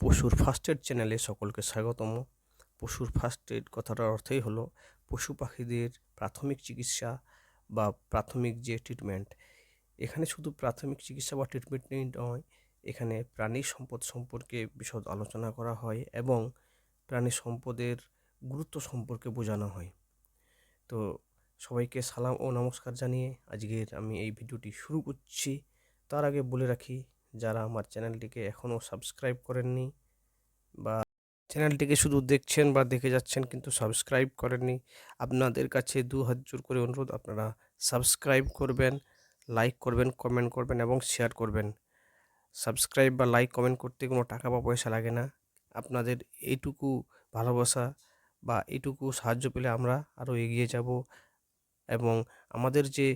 পশুর first aid চ্যানেলে সকলকে স্বাগতম। পশুর ফার্স্ট এড কথাটার অর্থই হলো পশু পাখিদের প্রাথমিক চিকিৎসা বা প্রাথমিক যে ট্রিটমেন্ট। এখানে শুধু প্রাথমিক চিকিৎসা বা ট্রিটমেন্টই নয়, এখানে প্রাণী সম্পদ সম্পর্কে বিশদ আলোচনা করা হয় এবং প্রাণী সম্পদের গুরুত্ব সম্পর্কে বোঝানো হয়। তো সবাইকে সালাম ও নমস্কার জানিয়ে আজকের আমি এই ভিডিওটি শুরু করছি। তার আগে বলে রাখি যারা আমার চ্যানেলটিকে এখনও সাবস্ক্রাইব করেননি বা চ্যানেলটিকে শুধু দেখছেন বা দেখে যাচ্ছেন কিন্তু সাবস্ক্রাইব করেননি, আপনাদের কাছে দু হাত জোর করে অনুরোধ, আপনারা সাবস্ক্রাইব করবেন, লাইক করবেন, কমেন্ট করবেন এবং শেয়ার করবেন। সাবস্ক্রাইব বা লাইক, কমেন্ট করতে কোনো টাকা বা পয়সা লাগে না। আপনাদের এইটুকু ভালোবাসা বা এইটুকু সাহায্য পেলে আমরা আরও এগিয়ে যাব এবং আমাদের যে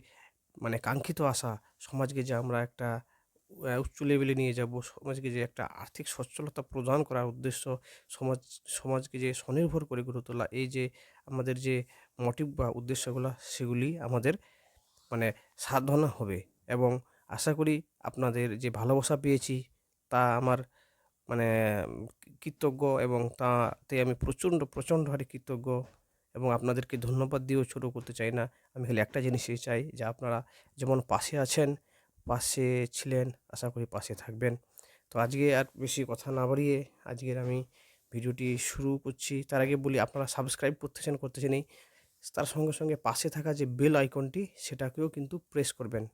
মানে কাঙ্ক্ষিত আশা, সমাজকে যে আমরা একটা উচ্চ লেভেলে নিয়ে যাব। সমাজকে যে একটা আর্থিক সচ্ছলতা প্রদান করার উদ্দেশ্য সমাজ, সমাজকে যে স্বনির্ভর করে গড়ে তোলা, এই যে আমাদের যে মোটিভ বা উদ্দেশ্যগুলো, সেগুলি আমাদের মানে সাধনা হবে। এবং আশা করি আপনাদের যে ভালোবাসা পেয়েছি, তা আমার মানে কৃতজ্ঞ এবং তাতে আমি প্রচণ্ড প্রচণ্ড হারে কৃতজ্ঞ এবং আপনাদেরকে ধন্যবাদ দিয়েও ছোটো করতে চাই না। আমি খালি একটা জিনিসই চাই যে আপনারা যেমন পাশে আছেন পাশে ছিলেন, আশা করি পাশে থাকবেন। তো আজকে আর বেশি কথা না বাড়িয়ে আজকের আমি ভিডিওটি শুরু করছি। তার আগে বলি, আপনারা সাবস্ক্রাইব করতেছেন করতেছেন এই, তার সঙ্গে সঙ্গে পাশে থাকা যে বেল আইকনটি সেটাকেও কিন্তু প্রেস করবেন।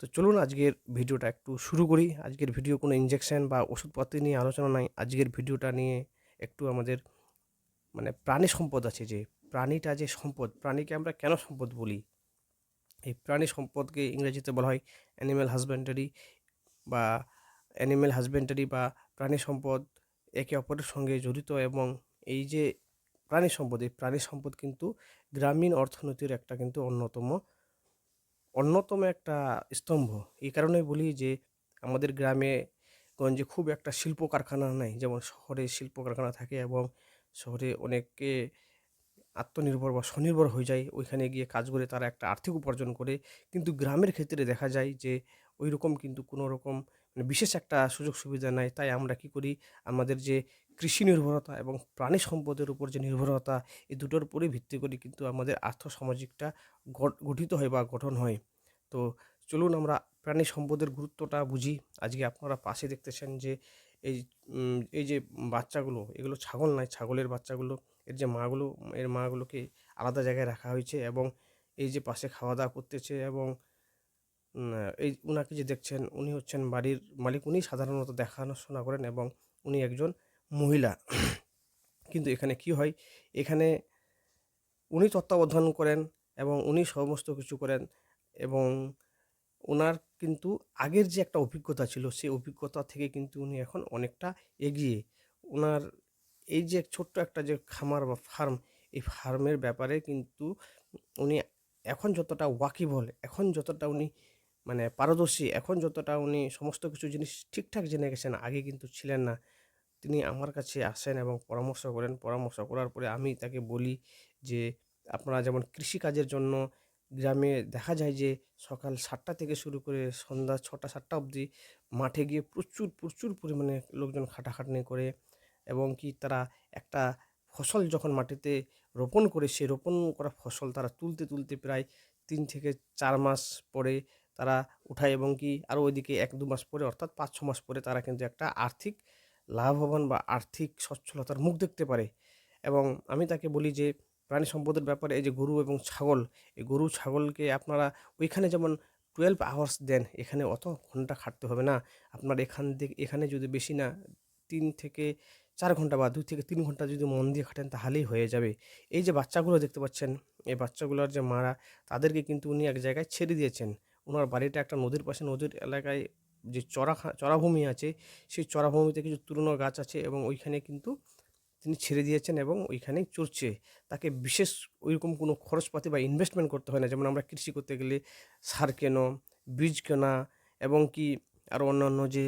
তো চলুন আজকের ভিডিওটা একটু শুরু করি। আজকের ভিডিও কোনো ইঞ্জেকশন বা ওষুধপত্র নিয়ে আলোচনা নাই। আজকের ভিডিওটা নিয়ে একটু আমাদের মানে প্রাণী সম্পদ আছে যে, প্রাণীটা যে সম্পদ, প্রাণীকে আমরা কেন সম্পদ বলি? এই প্রাণী সম্পদকে ইংরেজিতে বলা হয় অ্যানিম্যাল হাজব্যান্ডারি বা অ্যানিম্যাল হাজব্যান্ডারি বা প্রাণী সম্পদ একে অপরের সঙ্গে জড়িত এবং এই যে প্রাণী সম্পদ, এই প্রাণী সম্পদ কিন্তু গ্রামীণ অর্থনীতির একটা কিন্তু অন্যতম অন্যতম একটা স্তম্ভ। এই কারণে বলি যে আমাদের গ্রামে গঞ্জে খুব একটা শিল্প কারখানা নাই। যেমন শহরে শিল্প কারখানা থাকে এবং শহরে অনেকে আত্মনির্ভর বা স্বনির্ভর হয়ে যায়, ওইখানে গিয়ে কাজ করে তারা একটা আর্থিক উপার্জন করে। কিন্তু গ্রামের ক্ষেত্রে দেখা যায় যে ওই রকম কিন্তু কোনো রকম মানে বিশেষ একটা সুযোগ সুবিধা নাই। তাই আমরা কি করি, আমাদের যে কৃষি নির্ভরতা এবং প্রাণী সম্পদের উপর যে নির্ভরতা, এই দুটোর উপরেই ভিত্তি করে কিন্তু আমাদের আর্থসামাজিকটা গঠ- গঠিত হয় বা গঠন হয়। তো চলুন আমরা প্রাণী সম্পদের গুরুত্বটা বুঝি। আজকে আপনারা পাশে দেখতেছেন যে, এই এই যে বাচ্চাগুলো, এগুলো ছাগল নয়, ছাগলের বাচ্চাগুলো। এর যে মাগুলো, এর মাগুলোকে আলাদা জায়গায় রাখা হয়েছে এবং এই যে পাশে খাওয়া দাওয়া করতেছে এবং এই উনাকে যে দেখছেন, উনি হচ্ছেন বাড়ির মালিক। উনি সাধারণত দেখাশোনা করেন এবং উনি একজন মহিলা। কিন্তু এখানে কি হয়? এখানে উনি তত্ত্বাবধান করেন এবং উনি সমস্ত কিছু করেন এবং ওনার কিন্তু আগের যে একটা অভিজ্ঞতা ছিল, সেই অভিজ্ঞতা থেকে কিন্তু উনি এখন অনেকটা এগিয়ে। ওনার এই যে ছোট্ট একটা যে খামার বা ফার্ম এই ফার্মের ব্যাপারে কিন্তু উনি এখন যতটা ওয়াকিবল এখন যতটা উনি মানে পারদর্শী, এখন যতটা উনি সমস্ত কিছু জিনিস ঠিকঠাক জেনে গেছেন, আগে কিন্তু ছিলেন না। তিনি আমার কাছে আসেন এবং পরামর্শ করেন। পরামর্শ করার পরে আমি তাকে বলি যে, আপনারা যেমন কৃষিকাজের জন্য গ্রামে দেখা যায় যে, সকাল সাতটা থেকে শুরু করে সন্ধ্যা ছটা, সাতটা অবধি মাঠে গিয়ে প্রচুর প্রচুর পরিমাণে লোকজন খাটাখাটনি করে এবং কি তারা একটা ফসল যখন মাটিতে রোপণ করে সেই রোপণ করা ফসল তারা তুলতে তুলতে প্রায় তিন থেকে চার মাস পরে তারা উঠায় এবং কি আরও ওইদিকে এক দু মাস পরে অর্থাৎ পাঁচ ছ মাস পরে তারা কিন্তু একটা আর্থিক লাভবান বা আর্থিক সচ্ছলতার মুখ দেখতে পারে। এবং আমি তাকে বলি যে, প্রাণী সম্পদের ব্যাপারে এই যে গরু এবং ছাগল, এই গরু ছাগলকে আপনারা ওইখানে যেমন টুয়েলভ আওয়ার্স দেন, এখানে অত ঘণ্টা খাটতে হবে না। আপনার এখান থেকে, এখানে যদি বেশি না, তিন থেকে চার ঘণ্টা বা দুই থেকে তিন ঘণ্টা যদি মন দিয়ে খাটেন তাহলেই হয়ে যাবে। এই যে বাচ্চাগুলো দেখতে পাচ্ছেন, এই বাচ্চাগুলোর যে মারা, তাদেরকে কিন্তু উনি এক জায়গায় ছেড়ে দিয়েছেন। ওনার বাড়িটা একটা নদীর পাশে, নদীর এলাকায় যে চড়া চড়াভূমি আছে, সেই চড়াভূমিতে কিছু তুরনো গাছ আছে এবং ওইখানে কিন্তু তিনি ছেড়ে দিয়েছেন এবং ওইখানেই চড়ছে। তাকে বিশেষ ওইরকম কোনো খরচপাতি বা ইনভেস্টমেন্ট করতে হয় না। যেমন আমরা কৃষি করতে গেলে সার কেনো, বীজ কেনা এবং কি আরও অন্যান্য যে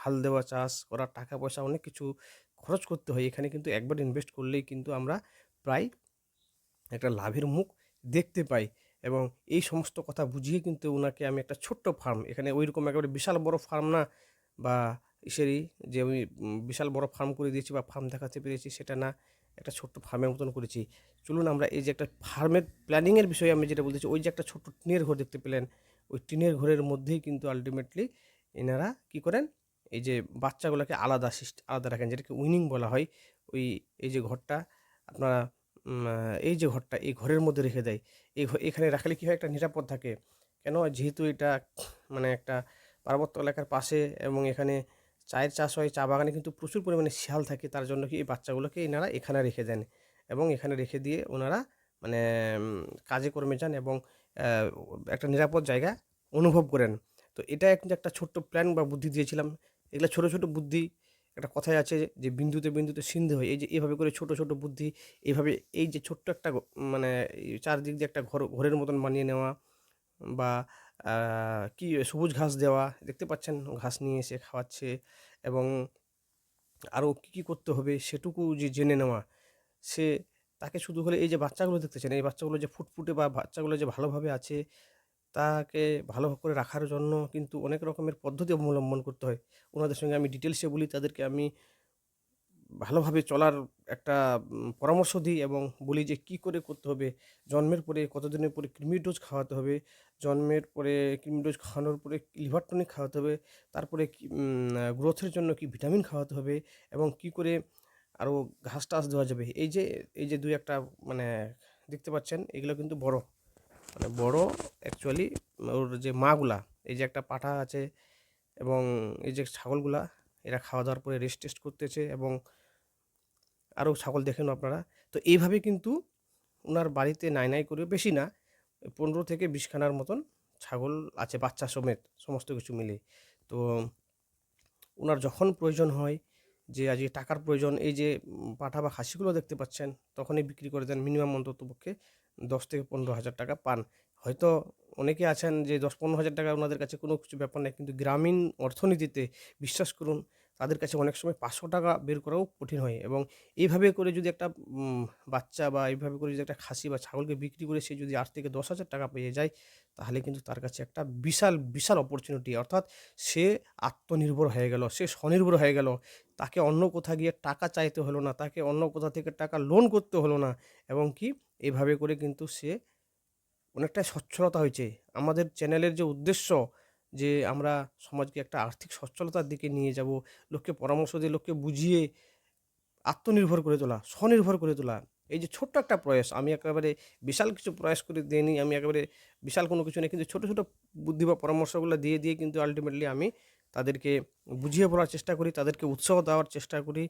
হাল দেওয়া চাষ করার টাকা পয়সা অনেক কিছু খরচ করতে হয়। এখানে কিন্তু একবার ইনভেস্ট করলেই কিন্তু আমরা প্রায় একটা লাভের মুখ দেখতে পাই এবং এই সমস্ত কথা বুঝিয়ে কিন্তু ওনাকে আমি একটা ছোট্ট ফার্ম এখানে ওইরকম একেবারে বিশাল বড় ফার্ম না বা ইসেরই যে আমি বিশাল বড় ফার্ম করে দিয়েছি বা ফার্ম দেখাতে পেরেছি সেটা না, একটা ছোট্ট ফার্মের মতন করেছি। চলুন আমরা এই যে একটা ফার্মের প্ল্যানিংয়ের বিষয়ে আমি যেটা বলতেছি ওই যে একটা ছোট্ট টিনের ঘর দেখতে পেলেন। ওই টিনের ঘরের মধ্যেই কিন্তু আলটিমেটলি এনারা কি করেন এই যে বাচ্চাগুলোকে আলাদা আলাদা রাখেন, যেটাকে উইনিং বলা হয়, ওই, এই যে ঘরটা আপনারা এই যে ঘরটা, এই ঘরের মধ্যে রেখে দেয়। এই এখানে রাখলে কী হয়? একটা নিরাপদ থাকে। কেন? যেহেতু এটা মানে একটা পার্বত্য এলাকার পাশে এবং এখানে চায়ের চাষ হয়, চা বাগানে কিন্তু প্রচুর পরিমাণে শিয়াল থাকে, তার জন্য কি এই বাচ্চাগুলোকে এনারা এখানে রেখে দেন এবং এখানে রেখে দিয়ে ওনারা মানে কাজে কর্মে যান এবং একটা নিরাপদ জায়গা অনুভব করেন। তো এটা কিন্তু একটা ছোট্ট প্ল্যান বা বুদ্ধি দিয়েছিলাম। এগুলো ছোট ছোট বুদ্ধি, একটা কথাই আছে যে বিন্দুতে বিন্দুতে সিন্ধু হয়। এই যে এভাবে করে ছোট ছোট বুদ্ধি এইভাবে এই যে ছোট্ট একটা মানে চারদিক দিয়ে একটা ঘর, ঘরের মতন বানিয়ে নেওয়া বা কি সবুজ ঘাস দেওয়া, দেখতে পাচ্ছেন ঘাস নিয়ে এসে খাওয়াচ্ছে এবং আরও কী কী করতে হবে সেটুকু যে জেনে নেওয়া, সে তাকে শুধু হলে এই যে বাচ্চাগুলো দেখতেছেন এই বাচ্চাগুলো যে ফুটফুটে বা বাচ্চাগুলো যে ভালোভাবে আছে তাকে ভালো করে রাখার জন্য কিন্তু অনেক রকমের পদ্ধতি অবলম্বন করতে হয়। ওনাদের সঙ্গে আমি ডিটেলসে বলি, তাদেরকে আমি ভালোভাবে চলার একটা পরামর্শ দিই এবং বলি যে কি করে করতে হবে। জন্মের পরে কতদিনের পরে কৃমি ডোজ খাওয়াতে হবে, জন্মের পরে কৃমি ডোজ খাওয়ানোর পরে লিভার টনিক খাওয়াতে হবে, তারপরে গ্রোথের জন্য কি ভিটামিন খাওয়াতে হবে এবং কি করে আরও ঘাস টাস দেওয়া যাবে। এই যে এই যে দুই একটা মানে দেখতে পাচ্ছেন, এগুলো কিন্তু বড়। মানে বড় অ্যাকচুয়ালি ওর যে মাগুলা, এই যে একটা পাঠা আছে এবং এই যে ছাগলগুলা, এরা খাওয়া দাওয়ার পরে রেস্ট টেস্ট করতেছে এবং আরও ছাগল দেখেন আপনারা, তো এইভাবে কিন্তু ওনার বাড়িতে নাই নাই করে বেশি না, পনেরো থেকে বিশখানার মতন ছাগল আছে, বাচ্চা সমেত, সমস্ত কিছু মিলে তো ওনার যখন প্রয়োজন হয় যে আজকে টাকার প্রয়োজন, এই যে পাঠা বা খাসিগুলো দেখতে পাচ্ছেন, তখনই বিক্রি করে দেন মিনিমাম অন্তত পক্ষে দশ থেকে পনেরো হাজার টাকা পান। হয়তো অনেকে আছেন যে দশ পনেরো হাজার টাকা ওনাদের কাছে কোনো কিছু ব্যাপার নেই, কিন্তু গ্রামীণ অর্থনীতিতে বিশ্বাস করুন, তাদের কাছে অনেক সময় পাঁচশো টাকা বের করাও কঠিন হয় এবং এইভাবে করে যদি একটা বাচ্চা বা এইভাবে করে যদি একটা খাসি বা ছাগলকে বিক্রি করে সে যদি আট থেকে দশ হাজার টাকা পেয়ে যায়, তাহলে কিন্তু তার কাছে একটা বিশাল বিশাল অপরচুনিটি অর্থাৎ সে আত্মনির্ভর হয়ে গেল, সে স্বনির্ভর হয়ে গেল। তাকে অন্য কোথা গিয়ে টাকা চাইতে হলো না, তাকে অন্য কোথা থেকে টাকা লোন করতে হলো না। এবং কি এইভাবে করে কিন্তু সে অনেকটাই সচ্ছলতা হয়েছে। আমাদের চ্যানেলের যে উদ্দেশ্য যে আমরা সমাজকে একটা আর্থিক সচ্ছলতার দিকে নিয়ে যাব, লোককে পরামর্শ দিয়ে, লোককে বুঝিয়ে আত্মনির্ভর করে তোলা, স্বনির্ভর করে তোলা, এই যে ছোট্ট একটা প্রয়াস, আমি একেবারে বিশাল কিছু প্রয়াস করে দিইনি, আমি একেবারে বিশাল কোনো কিছু নেই, কিন্তু ছোটো ছোটো বুদ্ধি বা পরামর্শগুলো দিয়ে দিয়ে কিন্তু আলটিমেটলি আমি তাদেরকে বুঝিয়ে বলার চেষ্টা করি, তাদেরকে উৎসাহ দেওয়ার চেষ্টা করি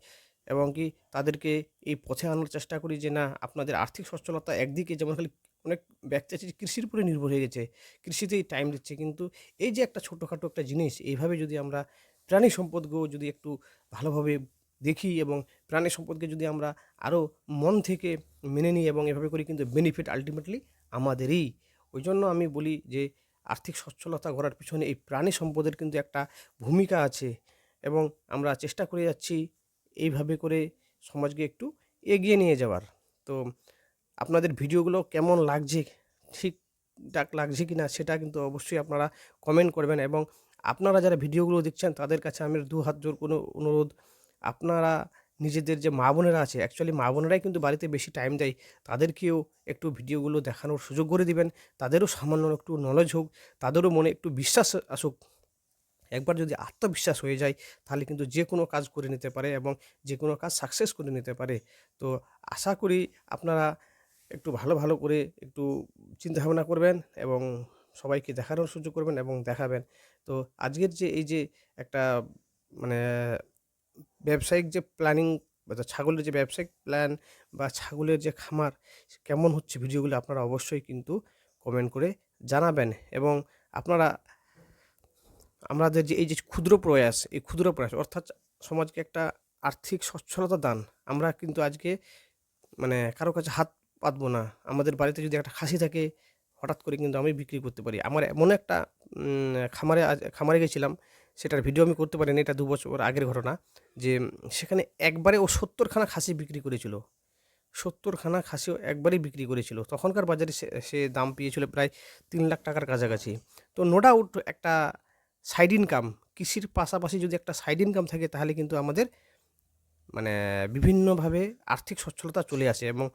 এবং কি তাদেরকে এই পথে আনার চেষ্টা করি যে না, আপনাদের আর্থিক সচ্ছলতা একদিকে যেমন খালি অনেক ব্যক্তি আছে কৃষির উপরে নির্ভর হয়ে গেছে, কৃষিতেই টাইম দিচ্ছে। কিন্তু এই যে একটা ছোটোখাটো একটা জিনিস, এইভাবে যদি আমরা প্রাণী সম্পদকেও যদি একটু ভালোভাবে দেখি এবং প্রাণী সম্পদকে যদি আমরা আরও মন থেকে মেনে নিই এবং এভাবে করি, কিন্তু বেনিফিট আলটিমেটলি আমাদেরই। ওই জন্য আমি বলি যে আর্থিক সচ্ছলতা করার পিছনে এই প্রাণী সম্পদের কিন্তু একটা ভূমিকা আছে এবং আমরা চেষ্টা করে যাচ্ছি এইভাবে করে সমাজকে একটু এগিয়ে নিয়ে যাওয়ার। তো আপনাদের ভিডিওগুলো কেমন লাগছে, ঠিকঠাক লাগছে কি না সেটা কিন্তু অবশ্যই আপনারা কমেন্ট করবেন এবং আপনারা যারা ভিডিওগুলো দেখছেন তাদের কাছে আমি দু হাত জোর কোনো অনুরোধ, আপনারা নিজেদের যে মা বোনেরা আছে অ্যাকচুয়ালি মা বোনেরাই কিন্তু বাড়িতে বেশি টাইম দেয়। তাদেরকেও একটু ভিডিওগুলো দেখানোর সুযোগ করে দিবেন। তাদেরও সামান্য একটু নলেজ হোক, তাদেরও মনে একটু বিশ্বাস আসুক। একবার যদি আত্মবিশ্বাস হয়ে যায়, তাহলে কিন্তু যে কোনো কাজ করে নিতে পারে এবং যে কোনো কাজ সাকসেস করে নিতে পারে। তো আশা করি আপনারা একটু ভালো ভালো করে একটু চিন্তাভাবনা করবেন এবং সবাইকে দেখানোর সুযোগ করবেন এবং দেখাবেন। তো আজকের যে, এই যে একটা মানে ব্যবসায়িক যে প্ল্যানিং বা ছাগলের যে ব্যবসায়িক প্ল্যান বা ছাগলের যে খামার, কেমন হচ্ছে ভিডিওগুলো আপনারা অবশ্যই কিন্তু কমেন্ট করে জানাবেন। এবং আপনারা, আমাদের যে এই যে ক্ষুদ্র প্রয়াস, এই ক্ষুদ্র প্রয়াস অর্থাৎ সমাজকে একটা আর্থিক সচ্ছলতা দান। আমরা কিন্তু আজকে মানে কারও কাছে হাত পাতবো না। আমাদের বাড়িতে যদি একটা খাসি থাকে, হঠাৎ করে কিন্তু আমি বিক্রি করতে পারি। আমার এমন একটা খামারে খামারে গেছিলাম সেটার ভিডিও আমি করতে পারিনি, এটা দু বছর আগের ঘটনা, যে সেখানে একবারে ও সত্তরখানা খাসি বিক্রি করেছিল। সত্তরখানা খাসিও একবারেই বিক্রি করেছিল। তখনকার বাজারে সে দাম পেয়েছিল প্রায় তিন লাখ টাকার কাছাকাছি। তো নো ডাউট একটা সাইড ইনকাম কৃষির পাশাপাশি যদি একটা সাইড ইনকাম থাকে, তাহলে কিন্তু আমাদের মানে বিভিন্নভাবে আর্থিক সচ্ছলতা চলে আসে এবং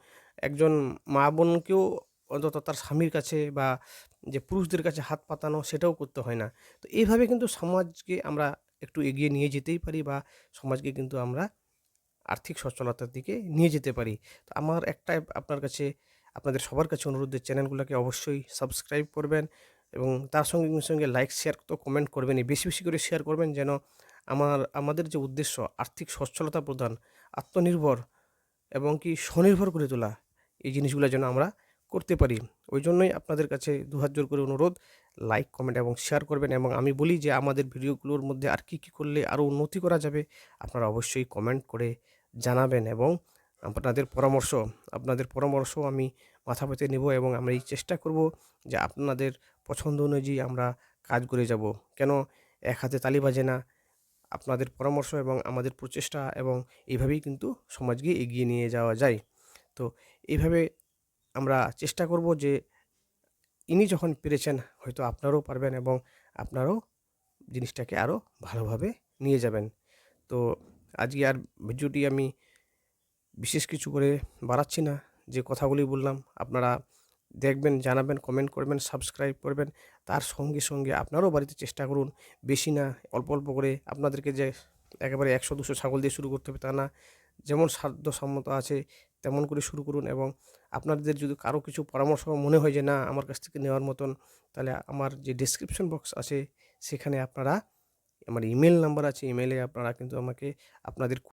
একজন মা বোনকেও অন্তত তার স্বামীর কাছে বা যে পুরুষদের কাছে হাত পাতানো সেটাও করতে হয় না। তো এইভাবে কিন্তু সমাজকে আমরা একটু এগিয়ে নিয়ে যেতেই পারি বা সমাজকে কিন্তু আমরা আর্থিক সচ্ছলতার দিকে নিয়ে যেতে পারি। তো আমার একটা আপনার কাছে, আপনাদের সবার কাছে অনুরোধ যে চ্যানেলগুলোকে অবশ্যই সাবস্ক্রাইব করবেন এবং তার সঙ্গে সঙ্গে লাইক, শেয়ার তো কমেন্ট করবেনই। বেশি বেশি করে শেয়ার করবেন যেন আমার, আমাদের যে উদ্দেশ্য আর্থিক সচ্ছলতা প্রদান আত্মনির্ভর এবং কি স্বনির্ভর করে তোলা, এই জিনিসগুলো যেন আমরা করতে পারি। ওই জন্যই আপনাদের কাছে দুহাত জোর করে অনুরোধ লাইক কমেন্ট এবং শেয়ার করবেন এবং আমি বলি যে আমাদের ভিডিওগুলোর মধ্যে আর কী কী করলে আরও উন্নতি করা যাবে, আপনারা অবশ্যই কমেন্ট করে জানাবেন এবং আপনাদের পরামর্শ আপনাদের পরামর্শ আমি মাথা পেতে নেব এবং আমরা এই চেষ্টা করব যে আপনাদের পছন্দ অনুযায়ী আমরা কাজ করে যাব। কেন এক হাতে তালি বাজে না? আপনাদের পরামর্শ এবং আমাদের প্রচেষ্টা এবং এইভাবেই কিন্তু সমাজকে এগিয়ে নিয়ে যাওয়া যায়। তো এইভাবে আমরা চেষ্টা করব যে ইনি যখন পেরেছেন, হয়তো আপনারাও পারবেন এবং আপনারাও জিনিসটাকে আরও ভালোভাবে নিয়ে যাবেন। তো আজকে আর ভিডিওটি আমি বিশেষ কিছু করে বাড়াচ্ছি না, যে কথাগুলি বললাম, আপনারা দেখবেন, জানাবেন কমেন্ট করবেন সাবস্ক্রাইব করবেন, তার সঙ্গে সঙ্গে আপনারাও বাড়িতে চেষ্টা করুন, বেশি না, অল্প অল্প করে আপনাদেরকে যে একেবারে একশো, দুশো ছাগল দিয়ে শুরু করতে হবে তা না। যেমন সাধ্যসম্মত আছে তেমন করে শুরু করুন এবং আপনাদের যদি কারও কিছু পরামর্শ মনে হয় যে না, আমার কাছ থেকে নেওয়ার মতন, তাহলে আমার যে ডিসক্রিপশন বক্স আছে, সেখানে আপনারা, আমার ইমেল নাম্বার আছে ইমেলে আপনারা কিন্তু আমাকে আপনাদের